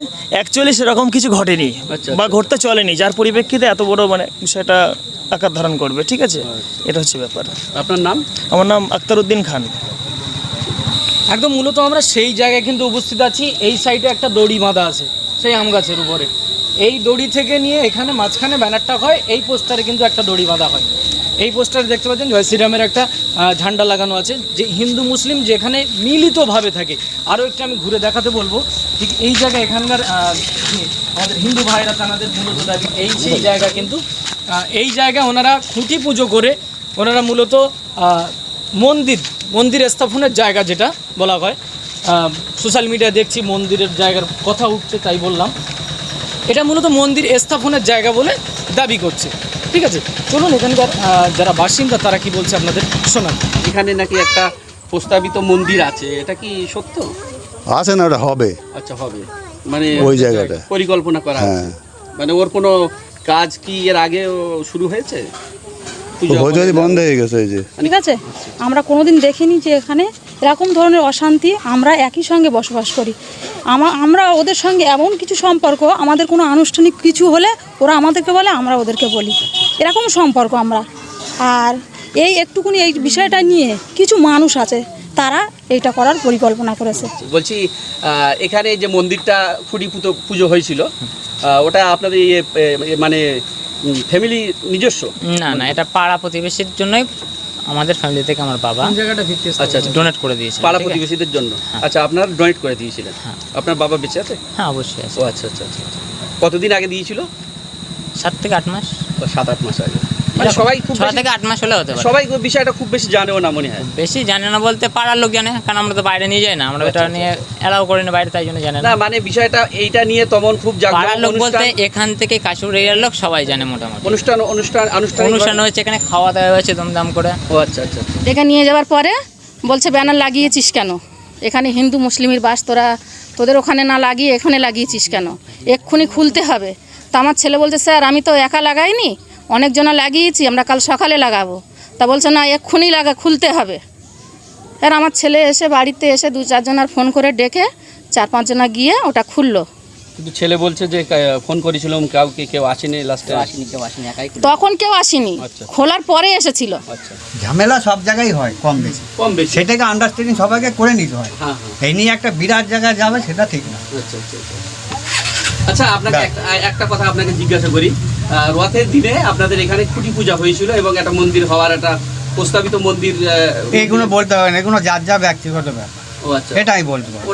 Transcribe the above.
Actually সেরকম কিছু ঘটেনি আচ্ছা, বা আচ্ছা। ঘটতে চলেনি যার পরিপ্রেক্ষিতে এত বড় মানে বিষয়টা আকার ধারণ করবে ঠিক আছে? এটা হচ্ছে ব্যাপার। আপনার নাম? আমার নাম আক্তারউদ্দিন খান। একদম মূলত আমরা সেই জায়গায় কিন্তু উপস্থিত আছি এই সাইডে একটা দড়ি বাঁধা আছে সেই আম গাছের উপরে। এই দড়ি থেকে নিয়ে এখানে মাঝখানে ব্যানারটা হয় এই পোস্টারে কিন্তু একটা দড়ি বাঁধা হয়। এই পোস্টারে দেখতে পাচ্ছেন জয় শ্রীরামের একটা ঝান্ডা লাগানো আছে যে হিন্দু মুসলিম যেখানে মিলিতভাবে থাকে। আরও একটু আমি ঘুরে দেখাতে বলব ঠিক এই জায়গায় এখানকার আমাদের হিন্দু ভাইরা তাদের মূলত দাবি এই সেই জায়গা কিন্তু এই জায়গায় ওনারা খুঁটি পুজো করে ওনারা মূলত মন্দির মন্দির স্থাপনের জায়গা যেটা বলা হয় সোশ্যাল মিডিয়া দেখছি মন্দিরের জায়গার কথা উঠছে তাই বললাম। এটা মূলত মন্দির স্থাপনের জায়গা বলে দাবি করছে। ঠিক আছে চলুন এখানকার যারা বাসিন্দা তারা কি বলছে আপনাদের? শোনান। এখানে নাকি একটা প্রস্তাবিত মন্দির আছে এটা কি সত্য? আছে না ওটা হবে। আচ্ছা হবে। মানে ওই জায়গাটা। পরিকল্পনা করা হ্যাঁ। মানে ওর কোনো কাজ কি এর আগে শুরু হয়েছে? আমাদের- বন্ধ হয়ে গেছে এই যে। ঠিক আছে? আমরা কোনোদিন দেখিনি যে এখানে এরকম ধরনের অশান্তি আমরা একই সঙ্গে বসবাস করি। আমা আমরা ওদের সঙ্গে এমন কিছু সম্পর্ক আমাদের কোনো আনুষ্ঠানিক কিছু হলে ওরা আমাদেরকে বলে আমরা ওদেরকে বলি। এরকম সম্পর্ক আমরা। আর এই একটুকুনি এই বিষয়টা নিয়ে কিছু মানুষ আছে তারা এইটা করার পরিকল্পনা করেছে। বলছি আহ, এখানে যে মন্দিরটা পুতো পুজো হয়েছিল ওটা আপনাদের ইয়ে, মানে ফ্যামিলি নিজস্ব? না না এটা পাড়া প্রতিবেশীর জন্যই আমাদের ফ্যামিলি থেকে আমার বাবা। জায়গাটা ভিত্তি আচ্ছা আচ্ছা ডোনেট করে দিয়েছিলেন পাড়া প্রতিবেশীদের জন্য? আচ্ছা আপনারা ডোনেট করে দিয়েছিলেন? আপনার বাবা বেঁচে আছে? হ্যাঁ অবশ্যই আছে। ও আচ্ছা আচ্ছা আচ্ছা আচ্ছা। কতদিন আগে দিয়েছিল? সাত থেকে আট মাস। সাত আট মাস আগে। মানে সবাই খুব ছ থেকে আট মাস হলে হতে পারে। সবাই বিষয়টা খুব বেশি জানেও না মনে হয়। বেশি জানে না বলতে পাড়ার লোক জানে কারণ আমরা তো বাইরে নিয়ে যাই না আমরা এটা নিয়ে করি না বাইরে তাই জন্য জানে না। মানে বিষয়টা এইটা নিয়ে তেমন খুব পাড়ার লোক বলতে এখান থেকে কাশুর এরিয়ার লোক সবাই জানে মোটামুটি। অনুষ্ঠান অনুষ্ঠান অনুষ্ঠান অনুষ্ঠান হয়েছে এখানে খাওয়া দাওয়া হয়েছে দমদম করে। ও আচ্ছা আচ্ছা আচ্ছা। এখানে নিয়ে যাওয়ার পরে বলছে ব্যানার লাগিয়েছিস কেন? এখানে হিন্দু মুসলিমের বাস তোরা তোদের ওখানে না লাগিয়ে এখানে লাগিয়েছিস কেন? এক্ষুনি খুলতে হবে। তা আমার ছেলে বলছে স্যার আমি তো একা লাগাইনি অনেকজনা লাগিয়েছি আমরা কাল সকালে লাগাবো। তা বলছে না এক্ষুনি লাগা খুলতে হবে। আর আমার ছেলে এসে বাড়িতে এসে দু চারজনার ফোন করে ডেকে চার পাঁচজনা গিয়ে ওটা খুললো। কিন্তু ছেলে বলছে যে ফোন করেছিলাম কাউকে কেউ আসেনি লাস্টে আসেনি কেউ আসেনি একাই তখন কেউ আসেনি। আচ্ছা। খোলার পরে এসেছিল। আচ্ছা। ঝামেলা সব জায়গায় হয় কম বেশি। কম বেশি। সেটাকে আন্ডারস্ট্যান্ডিং সবাইকে করে নিতে হয়। হ্যাঁ হ্যাঁ। এই নিয়ে একটা বিরাট জায়গায় যাবে সেটা ঠিক না। আচ্ছা আচ্ছা। আচ্ছা। আপনাকে একটা একটা কথা আপনাকে জিজ্ঞাসা করি। রথের দিনে আপনাদের এখানে খুঁটি পূজা হয়েছিল এবং একটা মন্দির হওয়ার একটা প্রস্তাবিত মন্দির আহ, এইগুলো বলতে হবে না এগুলো যার যা ব্যক্তিগত ব্যাপার। ও আচ্ছা। এটাই বলতে পারব